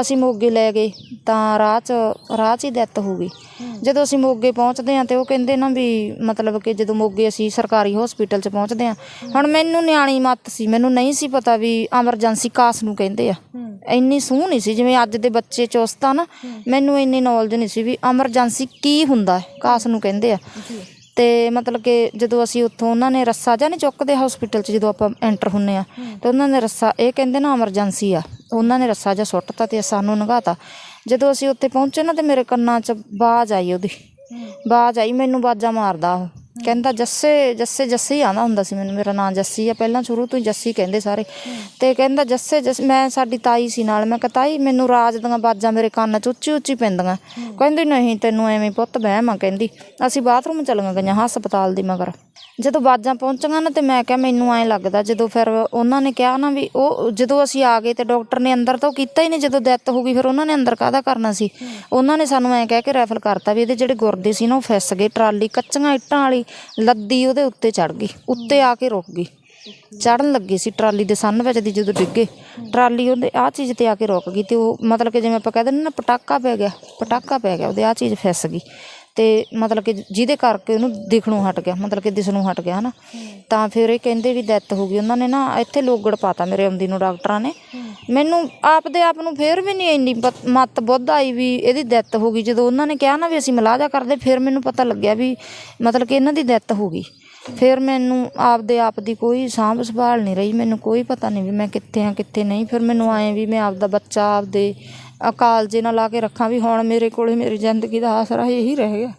ਅਸੀਂ ਮੋਗੇ ਲੈ ਗਏ ਤਾਂ ਰਾਹ 'ਚ ਰਾਹ 'ਚ ਹੀ ਡੈਥ ਹੋ ਗਈ। ਜਦੋਂ ਅਸੀਂ ਮੋਗੇ ਪਹੁੰਚਦੇ ਹਾਂ ਤੇ ਉਹ ਕਹਿੰਦੇ ਨਾ ਵੀ ਮਤਲਬ ਕਿ ਜਦੋਂ ਮੋਗੇ ਅਸੀਂ ਸਰਕਾਰੀ ਹਸਪੀਟਲ 'ਚ ਪਹੁੰਚਦੇ ਹਾਂ ਹੁਣ ਮੈਨੂੰ ਨਿਆਣੀ ਮੱਤ ਸੀ ਮੈਨੂੰ ਨਹੀਂ ਸੀ ਪਤਾ ਵੀ ਐਮਰਜੈਂਸੀ ਕਾਸ ਨੂੰ ਕਹਿੰਦੇ ਆ। ਇੰਨੀ ਸੂਹ ਨਹੀਂ ਸੀ ਜਿਵੇਂ ਅੱਜ ਦੇ ਬੱਚੇ ਚੁਸਤ ਆ ਨਾ ਮੈਨੂੰ ਇੰਨੀ ਨੌਲੇਜ ਨਹੀਂ ਸੀ ਵੀ ਐਮਰਜੈਂਸੀ ਕੀ ਹੁੰਦਾ ਹੈ ਕਾਸ ਨੂੰ ਕਹਿੰਦੇ ਆ। ਤੇ ਮਤਲਬ ਕਿ ਜਦੋਂ ਅਸੀਂ ਉੱਥੋਂ ਉਹਨਾਂ ਨੇ ਰੱਸਾ ਜਾਂ ਨਹੀਂ ਚੁੱਕਦੇ ਹਸਪੀਟਲ 'ਚ ਜਦੋਂ ਆਪਾਂ ਐਂਟਰ ਹੁੰਨੇ ਆ ਤੇ ਉਹਨਾਂ ਨੇ ਰੱਸਾ ਇਹ ਕਹਿੰਦੇ ਨਾ ਐਮਰਜੈਂਸੀ ਆ। ਉਹਨਾਂ ਨੇ ਰੱਸਾ ਜਾਂ ਸੁੱਟਤਾ ਤੇ ਸਾਨੂੰ ਨਗਾਤਾ ਜਦੋਂ ਅਸੀਂ ਉੱਥੇ ਪਹੁੰਚੇ ਨਾ ਤੇ ਮੇਰੇ ਕੰਨਾਂ 'ਚ ਬਾਜ਼ ਆਈ ਉਹਦੀ। ਬਾਜ਼ ਆਈ ਮੈਨੂੰ ਬਾਜ਼ਾਂ ਮਾਰਦਾ ਉਹ। ਕਹਿੰਦਾ ਜੱਸੇ ਜੱਸੇ ਜੱਸੇ ਹੀ ਆਂਦਾ ਹੁੰਦਾ ਸੀ ਮੈਨੂੰ ਮੇਰਾ ਨਾਂ ਜੱਸੀ ਆ। ਪਹਿਲਾਂ ਸ਼ੁਰੂ ਤੋਂ ਹੀ ਜੱਸੀ ਕਹਿੰਦੇ ਸਾਰੇ। ਤੇ ਕਹਿੰਦਾ ਜੱਸੇ ਜੱਸ ਮੈਂ ਸਾਡੀ ਤਾਈ ਸੀ ਨਾਲ। ਮੈਂ ਕਿਹਾ ਤਾਈ ਮੈਨੂੰ ਰਾਜ ਦੀਆਂ ਬਾਜ਼ਾਂ ਮੇਰੇ ਕੰਨ 'ਚ ਉੱਚੀ ਉੱਚੀ ਪੈਂਦੀਆਂ। ਕਹਿੰਦੀ ਨਹੀਂ ਤੈਨੂੰ ਐਵੇਂ ਪੁੱਤ ਵਹਿਮ ਆ ਕਹਿੰਦੀ। ਅਸੀਂ ਬਾਥਰੂਮ ਚਲੀਆਂ ਗਈਆਂ ਹਸਪਤਾਲ ਦੀ ਮਗਰ। ਜਦੋਂ ਬਾਜ਼ਾਂ ਪਹੁੰਚੀਆਂ ਨਾ ਤੇ ਮੈਂ ਕਿਹਾ ਮੈਨੂੰ ਐਂ ਲੱਗਦਾ ਜਦੋਂ ਫਿਰ ਉਹਨਾਂ ਨੇ ਕਿਹਾ ਨਾ ਵੀ ਉਹ ਜਦੋਂ ਅਸੀਂ ਆ ਗਏ ਤੇ ਡਾਕਟਰ ਨੇ ਅੰਦਰ ਤਾਂ ਕੀਤਾ ਹੀ ਨਹੀਂ ਜਦੋਂ ਡੈਥ ਹੋ ਗਈ ਫਿਰ ਉਹਨਾਂ ਨੇ ਅੰਦਰ ਕਾਹਦਾ ਕਰਨਾ ਸੀ? ਉਹਨਾਂ ਨੇ ਸਾਨੂੰ ਐਂ ਕਹਿ ਕੇ ਰੈਫਰ ਕਰਤਾ ਵੀ ਇਹਦੇ ਜਿਹੜੇ ਗੁਰਦੇ ਸੀ ਨਾ ਉਹ ਫਿਸ ਗਏ ਟਰਾਲੀ ਕੱਚੀਆਂ ਇੱਟਾਂ ਵਾਲੀ ਲੱਦੀ ਉਹਦੇ ਉੱਤੇ ਚੜ ਗਈ, ਉੱਤੇ ਆ ਕੇ ਰੁਕ ਗਈ। ਚੜਨ ਲੱਗੀ ਸੀ ਟਰਾਲੀ ਦੇ ਸੰਨ ਵਿੱਚ ਦੀ ਜਦੋਂ ਡਿੱਗੇ ਟਰਾਲੀ ਉਹਦੇ ਆ ਚੀਜ਼ ਤੇ ਆ ਕੇ ਰੁਕ ਗਈ ਤੇ ਉਹ ਮਤਲਬ ਕਿ ਜਿਵੇਂ ਆਪਾਂ ਕਹਿੰਦੇ ਨੇ ਨਾ ਪਟਾਕਾ ਪੈ ਗਿਆ, ਪਟਾਕਾ ਪੈ ਗਿਆ, ਉਹਦੇ ਆ ਚੀਜ਼ ਫਿਸ ਗਈ। ਤੇ ਮਤਲਬ ਕਿ ਜਿਹਦੇ ਕਰਕੇ ਉਹਨੂੰ ਦਿਖਣੋਂ ਹਟ ਗਿਆ, ਮਤਲਬ ਕਿ ਦਿਸਣੋਂ ਹਟ ਗਿਆ ਹਨਾ। ਤਾਂ ਫਿਰ ਇਹ ਕਹਿੰਦੇ ਵੀ ਡੈਥ ਹੋ ਗਈ। ਉਹਨਾਂ ਨੇ ਨਾ ਇੱਥੇ ਲੋਗੜ ਪਾਤਾ ਮੇਰੇ ਆਉਂਦੀ ਨੂੰ, ਡਾਕਟਰਾਂ ਨੇ। ਮੈਨੂੰ ਆਪਦੇ ਆਪ ਨੂੰ ਫੇਰ ਵੀ ਨਹੀਂ ਇੰਨੀ ਪਤ- ਮੱਤ ਬੁੱਧ ਆਈ ਵੀ ਇਹਦੀ ਡੈਥ ਹੋ ਗਈ। ਜਦੋਂ ਉਹਨਾਂ ਨੇ ਕਿਹਾ ਨਾ ਵੀ ਅਸੀਂ ਮਲਾਜਾ ਕਰਦੇ, ਫਿਰ ਮੈਨੂੰ ਪਤਾ ਲੱਗਿਆ ਵੀ ਮਤਲਬ ਕਿ ਇਹਨਾਂ ਦੀ ਡੈਥ ਹੋ ਗਈ। ਫਿਰ ਮੈਨੂੰ ਆਪਦੇ ਆਪ ਦੀ ਕੋਈ ਸਾਂਭ ਸੰਭਾਲ ਨਹੀਂ ਰਹੀ। ਮੈਨੂੰ ਕੋਈ ਪਤਾ ਨਹੀਂ ਵੀ ਮੈਂ ਕਿੱਥੇ ਹਾਂ, ਕਿੱਥੇ ਨਹੀਂ। ਫਿਰ ਮੈਨੂੰ ਆਏ ਵੀ ਮੈਂ ਆਪਦਾ ਬੱਚਾ ਆਪਦੇ ਅਕਾਲ ਜੇ ਨਾਲ ਲਾ ਕੇ ਰੱਖਾਂ ਵੀ ਹੁਣ ਮੇਰੇ ਕੋਲੇ ਮੇਰੀ ਜ਼ਿੰਦਗੀ ਦਾ ਆਸਰਾ ਇਹੀ ਰਹਿ ਗਿਆ।